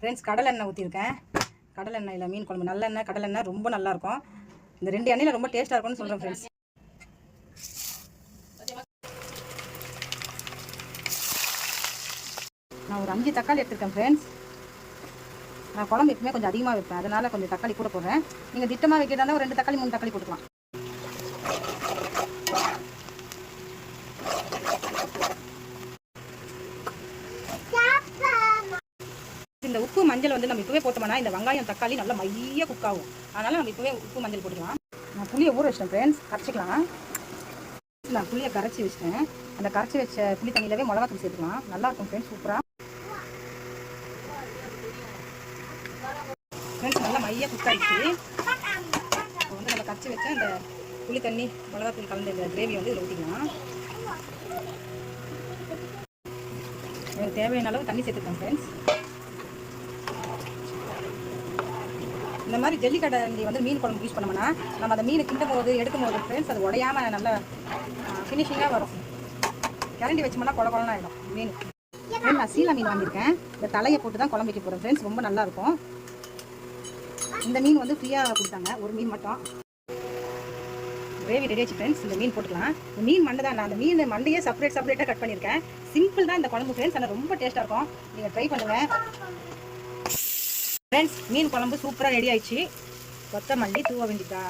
Friends கடலை எண்ணெய் ஊற்றிருக்கேன் கடலை எண்ணெயில் மீன் குழம்பு நல்லெண்ணெய் கடலெண்ணெய் ரொம்ப நல்லாயிருக்கும். இந்த ரெண்டு எண்ணெயில் ரொம்ப டேஸ்ட்டாக இருக்கும்னு சொல்கிறேன் ஃப்ரெண்ட்ஸ் நான் ஒரு அஞ்சு தக்காளி எடுத்துருக்கேன் ஃப்ரெண்ட்ஸ் நான் குழம்பு எப்பவுமே கொஞ்சம் அதிகமாக வைப்பேன். அதனால் கொஞ்சம் தக்காளி கூட போடுறேன். நீங்கள் திட்டமாக வைக்கிறதா ஒரு ரெண்டு தக்காளி மூணு தக்காளி கொடுக்கலாம் இந்த உப்பு மஞ்சள் வந்து நம்ம இப்போவே போட்டோம்னா இந்த வெங்காயம் தக்காளி நல்லா மைய குக் ஆகும். அதனால் நம்ம இப்போவே உப்பு மஞ்சள் போட்டுக்கலாம். நான் புளியை ஊற வச்சிட்டேன் ஃப்ரெண்ட்ஸ் கரைச்சிக்கலாம். நான் புளியை கரைச்சி வச்சிட்டேன். அந்த கரைச்சி வச்ச புளி தண்ணியிலவே மிளகாத்தூள் சேர்த்துக்கலாம். நல்லா இருக்கும் ஃப்ரெண்ட்ஸ் சூப்பராக ஃப்ரெண்ட்ஸ் நல்லா மைய குக் ஆகிடுச்சு இப்போ வந்து நம்ம கரைச்சி வச்ச அந்த புளி தண்ணி மிளகாத்தூள் கலந்த இந்த கிரேவி வந்து இதில் ஊற்றிக்கலாம் எனக்கு தேவையான அளவு தண்ணி சேர்த்துக்கலாம் ஃப்ரெண்ட்ஸ் இந்த மாதிரி ஜல்லிக்கடை வந்து மீன் குழம்பு யூஸ் பண்ணோம்னா நம்ம அந்த மீனை கிண்டும் போது எடுக்கும் போது ஃப்ரெண்ட்ஸ் அது உடையாம நல்ல ஃபினிஷிங்காக வரும். கரண்டி வச்சோம்னா குழ குழன்னு ஆகிடும் மீன். நான் சீலா மீன் வாங்கியிருக்கேன். இந்த தலையை போட்டு தான் குழம்பு வைக்க போகிறேன் ஃப்ரெண்ட்ஸ் ரொம்ப நல்லா இருக்கும். இந்த மீன் வந்து ஃப்ரீயாக கொடுத்தாங்க. ஒரு மீன் மட்டும். கிரேவி ரெடி ஆச்சு ஃப்ரெண்ட்ஸ் இந்த மீன் போட்டுக்கலாம். இந்த மீன் மண்டை தான். நான் அந்த மீன் மண்டையே செப்பரேட் செப்பரேட்டாக கட் பண்ணியிருக்கேன். சிம்பிள் தான் இந்த குழம்பு ஃப்ரெண்ட்ஸ் ஆனால் ரொம்ப டேஸ்ட்டாக இருக்கும். நீங்கள் ட்ரை பண்ணுங்கள் ஃப்ரெண்ட்ஸ் மீன் குழம்பு சூப்பராக ரெடி ஆயிடுச்சு. கொத்தமல்லி தூவ வேண்டியதா?